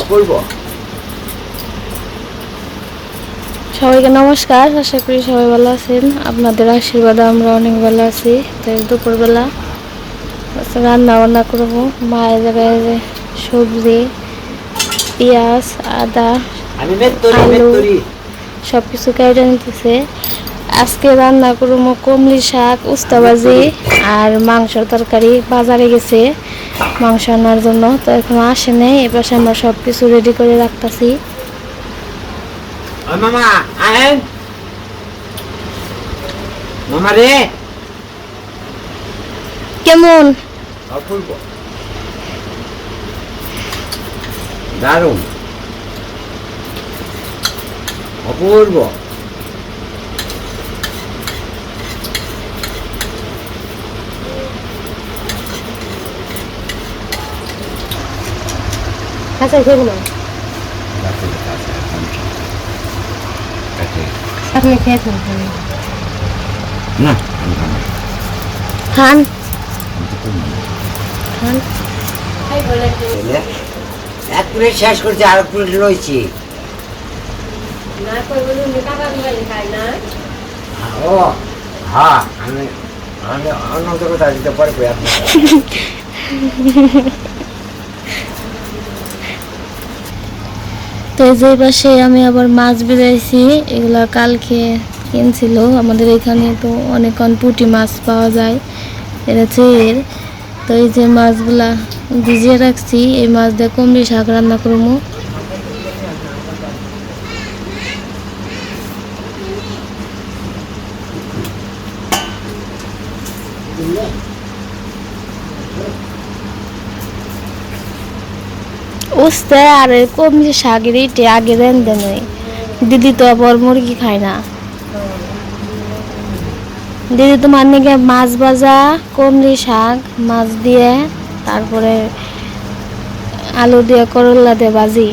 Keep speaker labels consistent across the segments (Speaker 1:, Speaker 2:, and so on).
Speaker 1: অপূর্ব।
Speaker 2: সবাইকে নমস্কার আশা করি সবাই ভালো আছেন। আপনাদের আশীর্বাদে আমরা অনেক ভালো আছি। তো এই দুপুরবেলা রান্না বান্না করব। মায়ের জায়গায় সবজি পেঁয়াজ আদা আলু। সব কিছু কেটে নিতেছে। আজকে রান্না করব কমলি শাক উস্তাবাজি আর মাংসর তরকারি। বাজারে গেছে। মাংস আনার জন্য। তো এখনও আসে নাই এবার আমরা সব কিছু রেডি করে রাখতেছি।
Speaker 1: ও মামা আহেন। মামা রে।
Speaker 2: কেমন?
Speaker 1: অপূর্ব। দারুণ। অপূর্ব।
Speaker 2: আচ্ছা খেয়ে না। আপনি খেয়েছেন
Speaker 1: না। খাব।
Speaker 2: খান। খান?
Speaker 1: এক প্লেট শেষ করছি আর এক প্লেট রয়েছি ও হ্যাঁ আমি আমি অন্য কথা দিতে পারব আপনার
Speaker 2: তো যে পাশে আমি আবার মাছ বেড়াইছি, এগুলা কালকে কিনছিল। আমাদের এখানে তো অনেক পুটি মাছ পাওয়া যায়, এটা এর তো এই যে মাছগুলা ভিজিয়ে রাখছি, এই মাছ দিয়ে কমলি শাক রান্না করব। উস্তে আর এই কমলি শাকের ইটে আগে দেন দেন দিদি তো আবার মুরগি খায় না। দিদি তোমার নাকি মাছ ভাজা, কমলি শাক, মাছ দিয়ে, তারপরে আলু দিয়ে করলা দিয়ে ভাজি।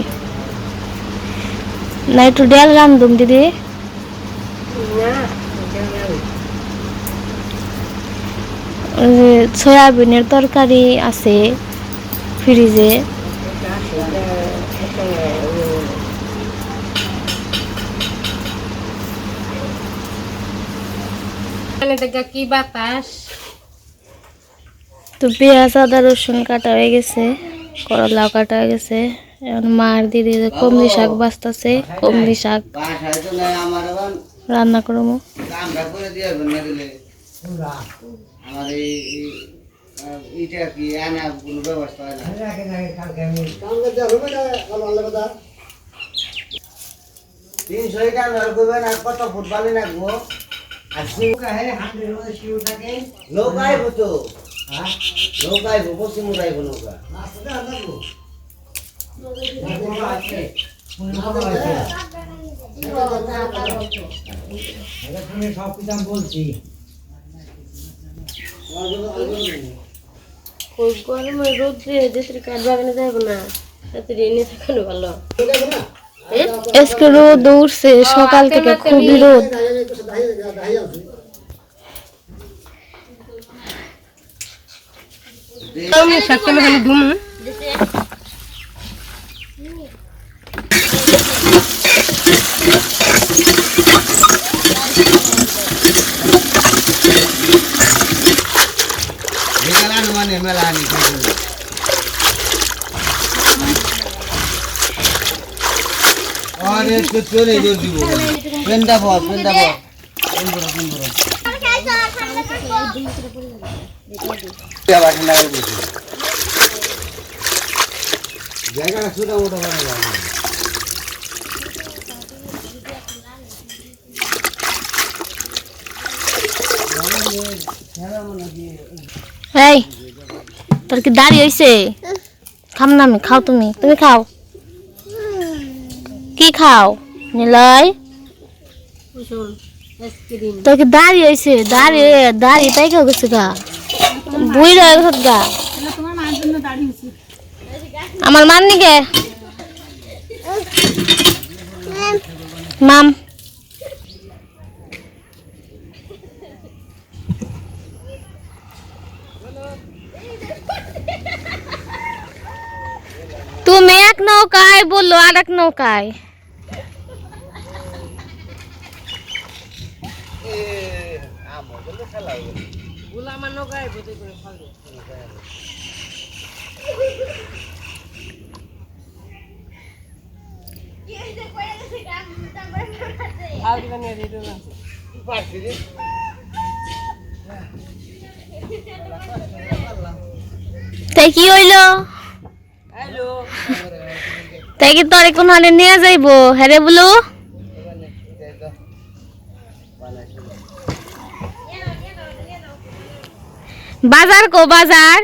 Speaker 2: না, একটু ডাল রান্ধুম দিদি। সয়াবিনের তরকারি আছে ফ্রিজে।
Speaker 3: কি বাতাস
Speaker 2: তো পেঁয়াজ, আদা, রসুন কাটা হয়ে গেছে করলাও কাটা হয়ে গেছে। এখন মার দিদি কমলি শাক বাঁচতেছে, কমলি শাক রান্না করব।
Speaker 1: এইটা কি আনা কোনো ব্যবস্থা হয় না। তিনশো এটা নয় করবেন আর কত ফুটবলই রাখব আর সিউকা হ্যাঁ হান্ড্রেড মধ্যে সিউ থাকে। নৌকা আইবো তো। নৌকা আইবো পশ্চিম আইবো নৌকা।
Speaker 3: ওই গরমে রোদ্রে যেতে কাঠ বাগানে যাইব না তাতে এনে থাকানো ভালো।
Speaker 2: আজকে রোদ উঠছে সকাল থেকে খুবই রোদ।
Speaker 3: সকালে খালি ধুমু
Speaker 1: মানে মেলা আনি আরে তো চলে দৌড় দিব পেন্ডা বল পেন্ডা বল পেন বড় পেন বড় আবার ঠান্ডা করে দিয়েছি জায়গাটা ছোটা মোটা বানা যাবে
Speaker 2: এই তোর কি দাড়ি হয়েছে খাম না আমি, খাও তুমি। তুমি খাও। কি খাও? নিলয়? তোর কি দাড়ি হয়েছে দাড়ি দাড়ি তাই কেউ গেছে গা। বুড়ি রয়ে গেছে গা। আমার মান নিকে মাম। তুমি এক নৌকায় বলল আর এক নৌকায় তাই কি হইল? তাই কি তোরে কোন হানে নিয়ে যাইবো? হ্যারে বলু? বাজার কো বাজার?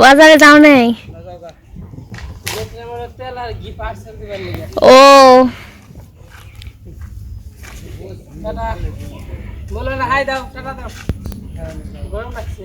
Speaker 3: বাজারে
Speaker 2: যাও নেই? ও।
Speaker 3: হাই দাও দাও। গরম লাগছে।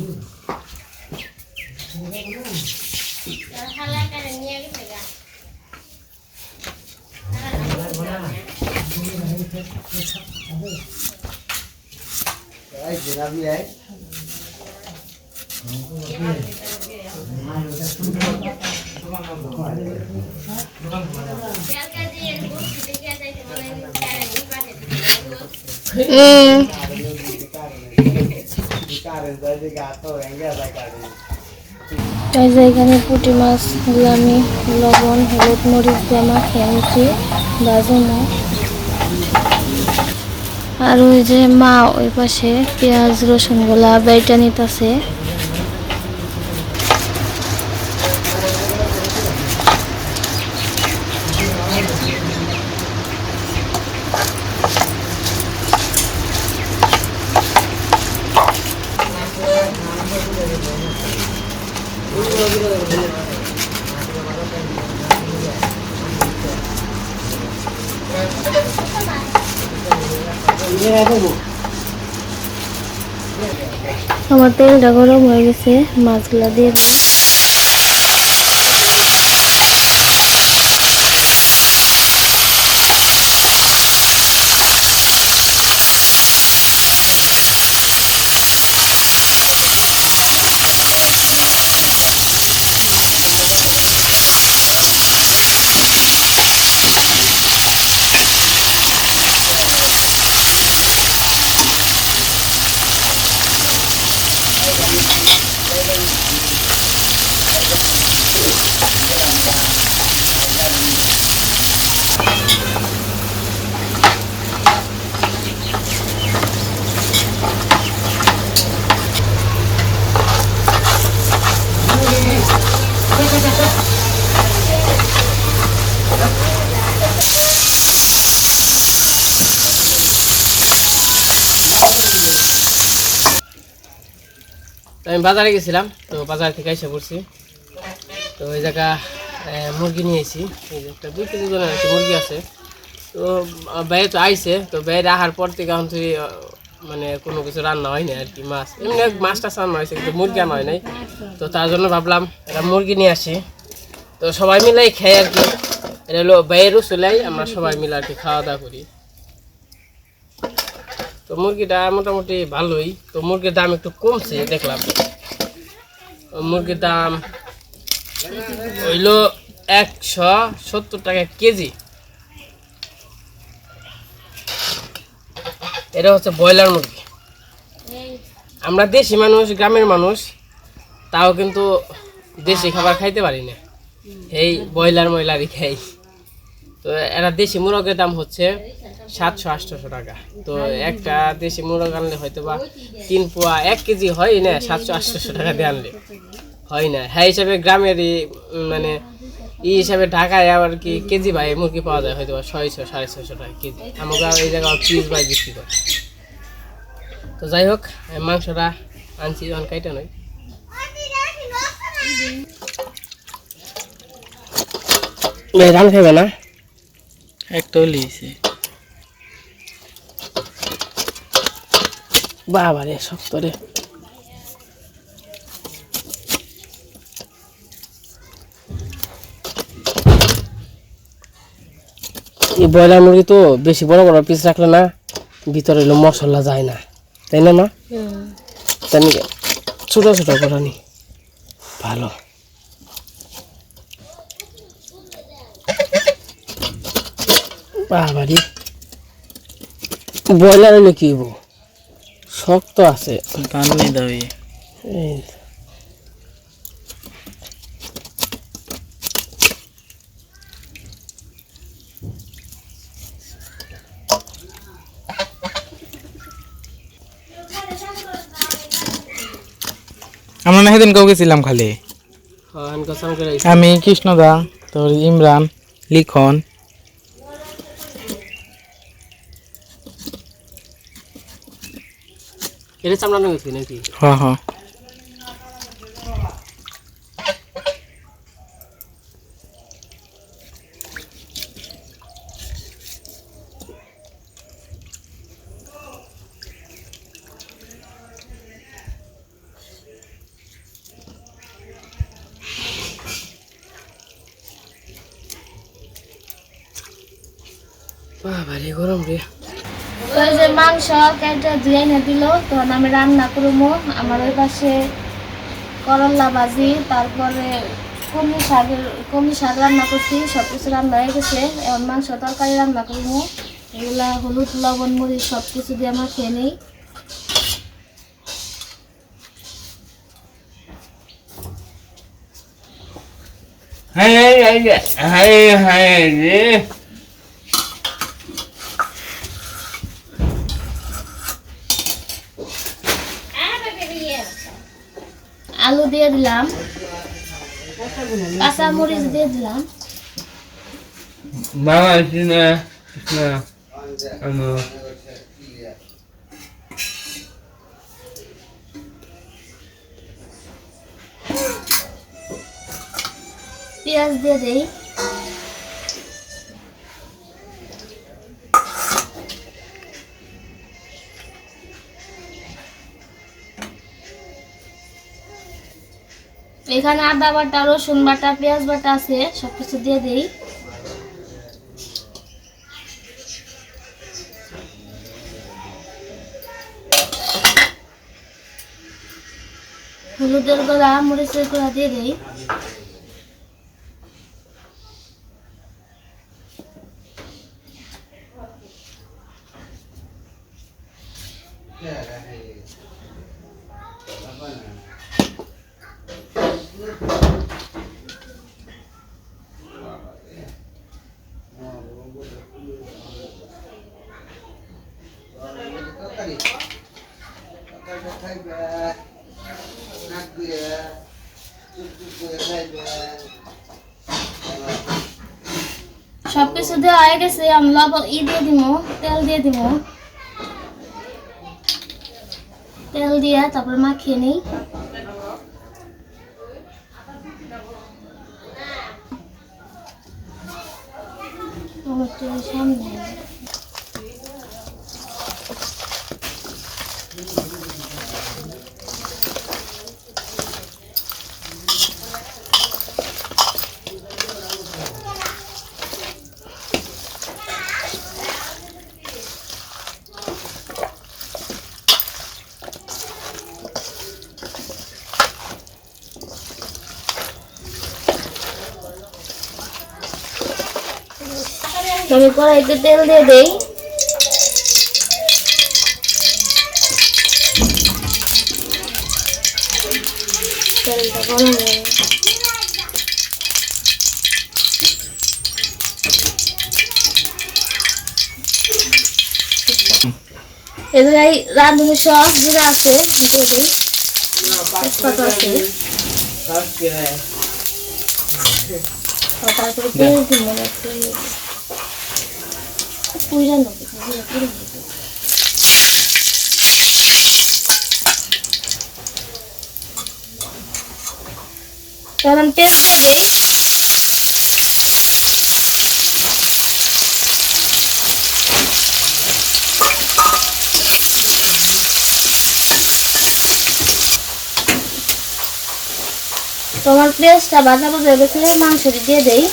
Speaker 1: কারে
Speaker 2: এই যে এখানে পুঁটি মাছগুলো আমি লবণ হলুদ মরিচ দিয়ে মাখিয়ে বাজুনো আর ওই যে মা ওই পাশে পেঁয়াজ রসুনগুলা বেটা নিতেছে। আমার তেলটা গরম হয়ে গেছে মাছগুলা দিয়ে দিই
Speaker 3: আমি বাজারে গেছিলাম, তো বাজার থেকে এসে পড়ছি। তো ওই জায়গা মুরগি নিয়ে এসেছি। এই যে একটা দুই কেজি একটা মুরগি আছে। তো বাইরে তো আইছে, তো বাইরে আসার পর থেকে এখন তুই মানে কোনো কিছু রান্না হয়নি আর কি মাছ। এমনি মাছ টাছ রান্না হয়েছে কিন্তু মুরগি আনা হয় নাই। তো তার জন্য ভাবলাম, একটা মুরগি নিয়ে আসি। তো সবাই মিলাই খাই আর কি এটা হলো বাইরেও চলাই আমরা সবাই মিলে আর কি খাওয়া দাওয়া করি। তো মুরগিটা মোটামুটি ভালোই। তো মুরগির দাম একটু কমছে, দেখলাম। মুরগির দাম হইল একশো সত্তর টাকা কেজি। এটা হচ্ছে ব্রয়লার মুরগি। আমরা দেশি মানুষ, গ্রামের মানুষ, তাও কিন্তু দেশি খাবার খাইতে পারি না। এই ব্রয়লার ময়লারই খাই। তো এরা দেশি মুরগের দাম হচ্ছে সাতশো, আটশোশো টাকা। তো একটা দেশি মুরগ আনলে হয়তো বা তিন পোয়া এক কেজি হয় না, সাতশো, আটশোশো টাকা দিয়ে আনলে। হয় না। হ্যাঁ হিসাবে গ্রামেরই মানে এই হিসাবে ঢাকায় আবার কি কেজি ভাই মুরগি পাওয়া যায় হয়তো বা ছয়শো, সাড়ে ছয়শো টাকা কেজি। আমাকে এই জায়গায় পিস ভাই বিক্রি করে। তো যাই হোক মাংসটা আনছি যখন কাইটা নয়। রান খাবে না?
Speaker 4: একটা লিয়েছে
Speaker 3: বাবা রে শক্ত রে। এই ব্রয়লার মুরগি তো বেশি বড় বড় পিস রাখলে না ভিতরে হলো মশলা যায় না, তাই না মা? তাই ছোট ছোট করানি ভালো। বাবারি। ব্রয়লার হলে কি হইব? শক্ত আছে।
Speaker 4: দাবি
Speaker 3: এই।
Speaker 4: আমরা না সেদিন কাউকে ছিলাম খালি।
Speaker 3: হ্যাঁ কসম করে
Speaker 4: আমি কৃষ্ণদা তোর ইমরান লিখন
Speaker 3: এটা চামড়ানো গেছি নাকি
Speaker 4: হ হ
Speaker 3: বাবারে গরম রে
Speaker 2: ওই যে মাংস কেটে ধুয়ে এনে দিল তখন আমি রান্না করব আমার ওই পাশে করল্লা ভাজি তারপরে কমি শাকের কমি শাক রান্না করছি সব কিছু রান্না হয়ে গেছে এখন মাংস তরকারি রান্না করব এগুলা হলুদ লবণ মরিচ সব কিছু দিয়ে আমার খেয়ে নেই আলু দিয়ে দিলাম। কাঁচা মরিচ দিয়ে দিলাম।
Speaker 4: বাবা না না
Speaker 2: পেঁয়াজ দিয়ে দেই। এখানে আদা বাটা, রসুন বাটা, পেঁয়াজ বাটা আছে সব কিছু দিয়ে দেই। হলুদের গোলা মরিচের গোলা দিয়ে দেই
Speaker 1: তরকারি তরকারিটা খাইবে নাক দিয়ে চুপ চুপ করে খাইবে
Speaker 2: সব কিছু দেওয়া হয়ে গেছে আমি লবণ ই দিয়ে দিব তেল দিয়ে দিব তেল দিয়ে তারপর মাখিয়ে নিই টমেটো সামনে আমি কড়াইতে তেল দিয়ে দেই। তেলটা গরম হয়ে গেছে। রাঁধুনি সব জিরা আছে দিয়ে দিই। তেজপাতা আছে। তারপরে তেল দিব। একটু পুইরা নেব পুইরা পুইরা নেব তখন পেস্টটা দিই তোমার পেঁয়াজটা বাজা বাজা গেছে মাংসটি দিয়ে দেই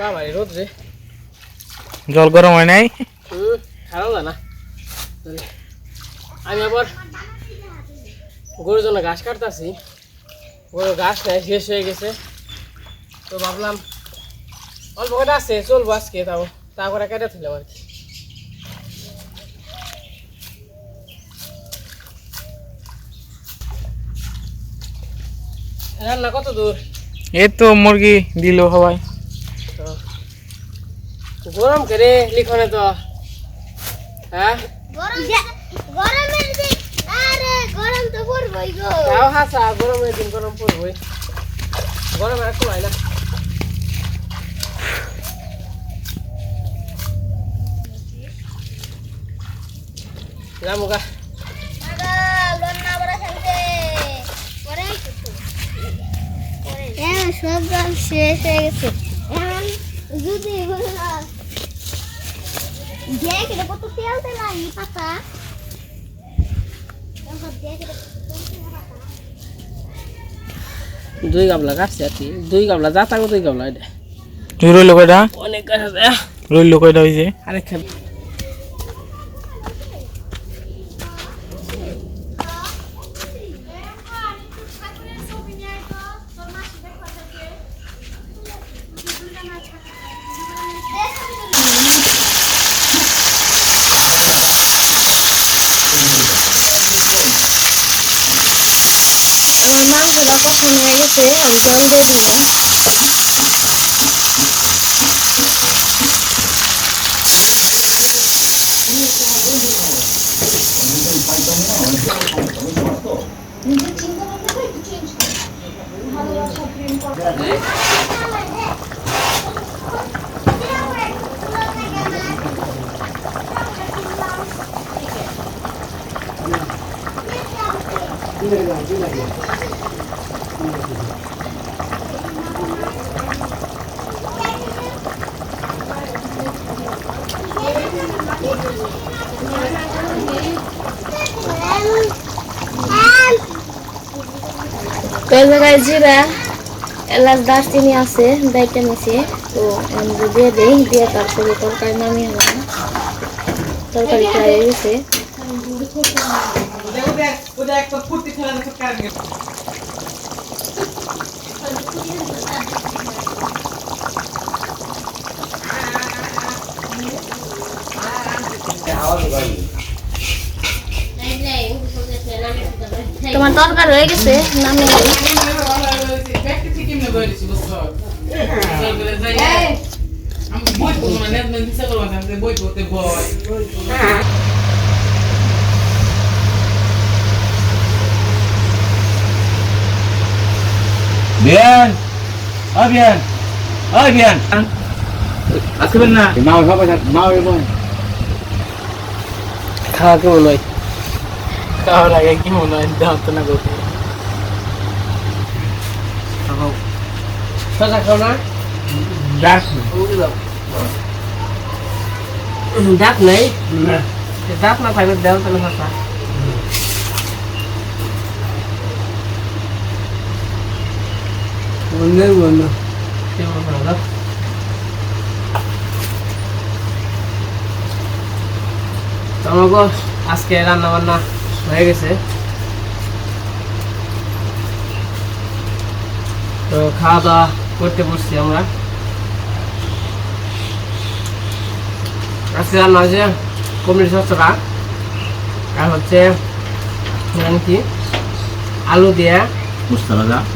Speaker 3: বাবা রোদ রে।
Speaker 4: জল গরম হয় নাই?
Speaker 3: হুম খারাপ না। আমি আবার গরুর জন্য ঘাস কাটতাছি। গরু ঘাস নাই শেষ হয়ে গেছে। তো ভাবলাম অল্প কটা আছে চলবো আজকে তাও। তা করে কেটে ছিলাম আর কি। রান্না কত দূর?
Speaker 4: এই তো মুরগি দিল সবাই।
Speaker 3: গরম করে লিখনে তো। হ্যাঁ?
Speaker 2: গরমের দিন আরে গরম তো পড়বই গো।
Speaker 3: তাও হাসা গরমের দিন গরম পড়বই। গরম আর কমায় না। রামুগা
Speaker 2: হ্যাঁ সব জল শেষ হয়ে গেছে। এখন যদি দেখ depois tu fez ela aí, পাতা
Speaker 3: দুই গাবলা কাটছে আর কি দুই গাবলা যা থাকো দুই গাবলা এটা
Speaker 4: তুই রইল কয়টা?
Speaker 3: অনেক কাছে
Speaker 4: রইল কয়টা হয়েছে
Speaker 3: আরেক খান
Speaker 2: আমার মাংসটা কখন হয়ে গেছে আমি জল দিয়ে দিব তো এই জায়গায় জিরা, এলাচ দারচিনি আছে দায়িত্ব নিচে তো আমি দিয়ে দিই, দিয়ে তারপরে তরকারি নামিয়ে নেব। তরকারি প্রায় গেছে। তোমার তরকারি হয়ে গেছে নামিয়ে নিই।
Speaker 5: Bian. Oh Bian. Oh Bian.
Speaker 4: আসবেন না
Speaker 5: Mau apa kan? Mau ya boy.
Speaker 3: খাওয়া কেমন হয়
Speaker 4: খাওয়ার আগে কি মনে হয় দাঁত না ডাক
Speaker 3: দাঁত নেই দাঁত না থাকলে দেও তাহলে শশা কেমন হলো? তো আমাকে আজকে রান্না বান্না হয়ে গেছে। তো খাওয়া দাওয়া করতে বসছি আমরা। আজকে রান্না হয়েছে কমিটি সস্তরা আর হচ্ছে কি? আলু দিয়ে.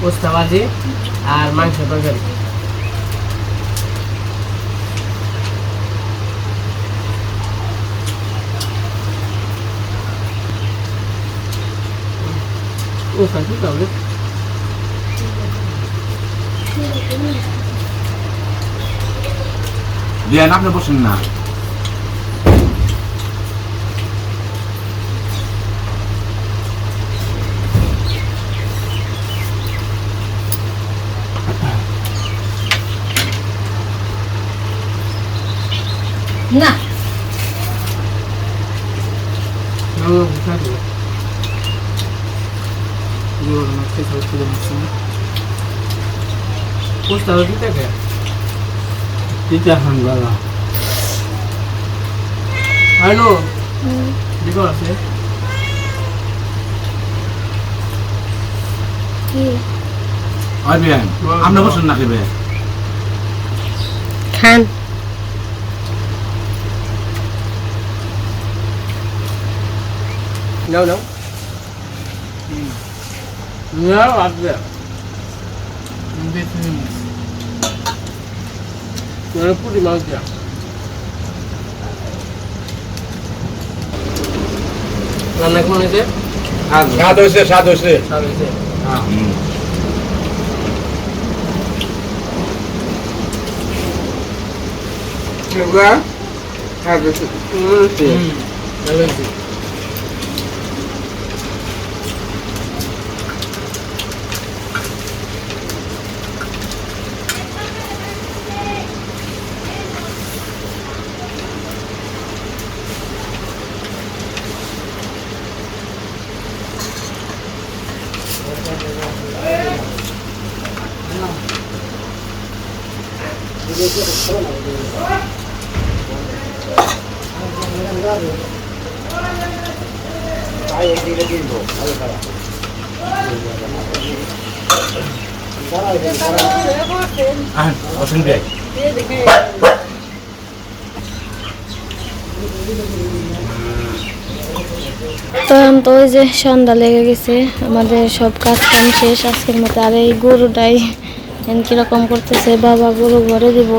Speaker 3: পোস্তা ভাজি। আর মাংস তরকারি। ও থাকি তাহলে
Speaker 5: বিয়ান আপনি বসেন না
Speaker 2: না
Speaker 3: ও থাকি Yo no sé si lo máximo. Cuesta lo que te
Speaker 5: teacher Khan বাবা
Speaker 3: Aló. Digo así.
Speaker 2: কি
Speaker 5: ওই বিয়ান আপনি বসেন না খেবে
Speaker 2: খান
Speaker 3: No, no. No, put him out there. রান্না কেমন হয়েছে?
Speaker 5: স্বাদ হয়েছে স্বাদ হয়েছে।
Speaker 3: স্বাদ হয়েছে। ভালো হয়েছে।
Speaker 2: যে সন্ধ্যা লেগে গেছে, আমাদের সব কাজ কাম শেষ, আজকের মতো আর এই গরুটাই কীরকম করতেছে, বাবা গরু ঘরে দিব।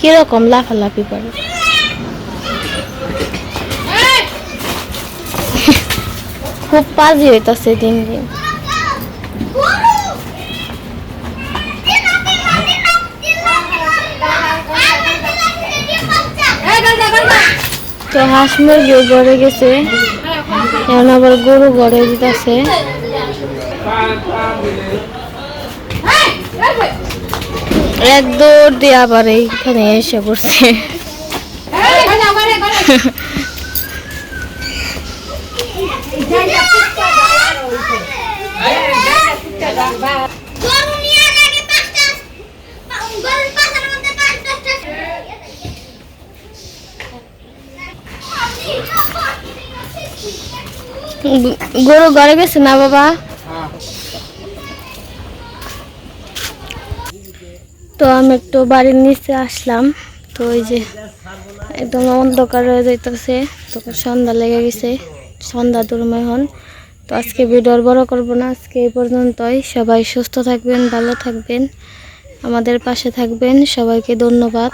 Speaker 2: কীরকম লাফালাফি করে। খুব পাজি হইতাছে দিন দিন। তো হাঁস মুরগিও ঘরে গেছে এখন আবার গরু ঘরে দিতেছে এক দৌড় দিয়ে আবার এইখানে এসে পড়ছে গ- গরু ঘরে গেছে না, বাবা? তো আমি একটু বাড়ির নিচে আসলাম। তো ওই যে একদম অন্ধকার হয়ে যাইতেছে, তো সন্ধ্যা লেগে গেছে, সন্ধ্যা দুর্ময় হন তো আজকে ভিডিও আর বড় করব না, আজকে এই পর্যন্তই। সবাই সুস্থ থাকবেন, ভালো থাকবেন, আমাদের পাশে থাকবেন। সবাইকে ধন্যবাদ।